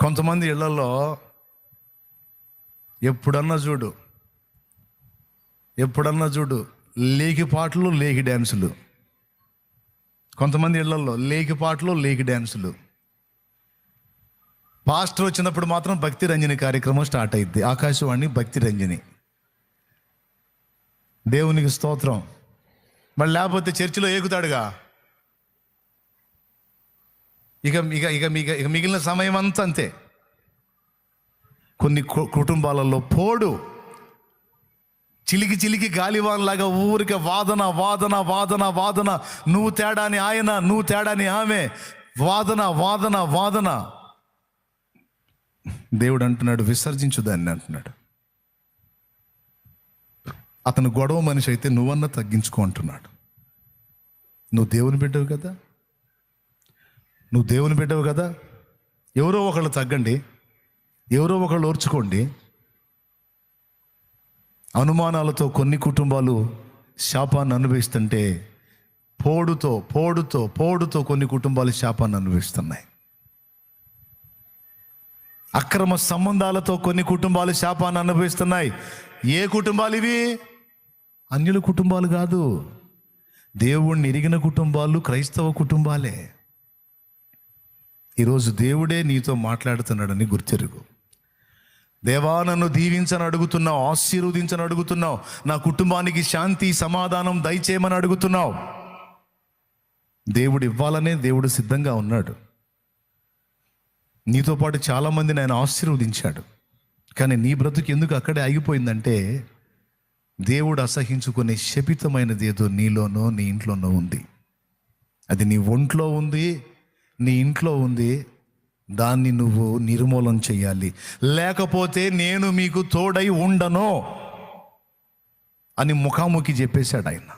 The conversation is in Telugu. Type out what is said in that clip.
కొంతమంది ఇళ్ళలో ఎప్పుడన్నా చూడు ఎప్పుడన్నా చూడు లేకి పాటలు లేకి డ్యాన్సులు. కొంతమంది ఇళ్ళలో లేకి పాటలు లేకి డ్యాన్సులు. పాస్టర్ వచ్చినప్పుడు మాత్రం భక్తి రంజని కార్యక్రమం స్టార్ట్ అయింది ఆకాశవాణి భక్తి రంజని. దేవునికి స్తోత్రం. మళ్ళీ లేకపోతే చర్చిలో ఏగుతాడుగా? ఇక ఇక ఇక ఇక ఇక మిగిలిన సమయం అంతా అంతే. కొన్ని కు- కుటుంబాలలో పోడు. చిలికి చిలికి గాలివాన్లాగా ఊరిక వాదన వాదన వాదన వాదన. నువ్వు తేడాని ఆయన నువ్వు తేడాని ఆమె. వాదన వాదన వాదన. దేవుడు అంటున్నాడు విసర్జించు దాన్ని అంటున్నాడు. అతను గొడవ మనిషి అయితే నువ్వన్నా తగ్గించుకో అంటున్నాడు. నువ్వు దేవుని బిడ్డవు కదా? నువ్వు దేవుని బిడ్డవు కదా? ఎవరో ఒకళ్ళు తగ్గండి. ఎవరో ఒకళ్ళు ఓర్చుకోండి. అనుమానాలతో కొన్ని కుటుంబాలు శాపాన్ని అనుభవిస్తుంటే పోడుతో పోడుతో పోడుతో కొన్ని కుటుంబాలు శాపాన్ని అనుభవిస్తున్నాయి. అక్రమ సంబంధాలతో కొన్ని కుటుంబాలు శాపాన్ని అనుభవిస్తున్నాయి. ఏ కుటుంబాలు ఇవి? అన్యుల కుటుంబాలు కాదు. దేవుణ్ణి ఎరిగిన కుటుంబాలు క్రైస్తవ కుటుంబాలే. ఈరోజు దేవుడే నీతో మాట్లాడుతున్నాడని గుర్తెరుగు. దేవా నన్ను దీవించని అడుగుతున్నావు ఆశీర్వదించని అడుగుతున్నావు నా కుటుంబానికి శాంతి సమాధానం దయచేయమని అడుగుతున్నావు. దేవుడు ఇవ్వాలనే దేవుడు సిద్ధంగా ఉన్నాడు. నీతో పాటు చాలామందిని ఆయన ఆశీర్వదించాడు. కానీ నీ బ్రతుకు ఎందుకు అక్కడే ఆగిపోయిందంటే దేవుడు అసహించుకునే శపితమైనది ఏదో నీలోనో నీ ఇంట్లోనో ఉంది. అది నీ ఒంట్లో ఉంది నీ ఇంట్లో ఉంది దాన్ని నువ్వు నిర్మూలన చేయాలి లేకపోతే నేను మీకు తోడై ఉండను అని ముఖాముఖి చెప్పేశాడు ఆయన.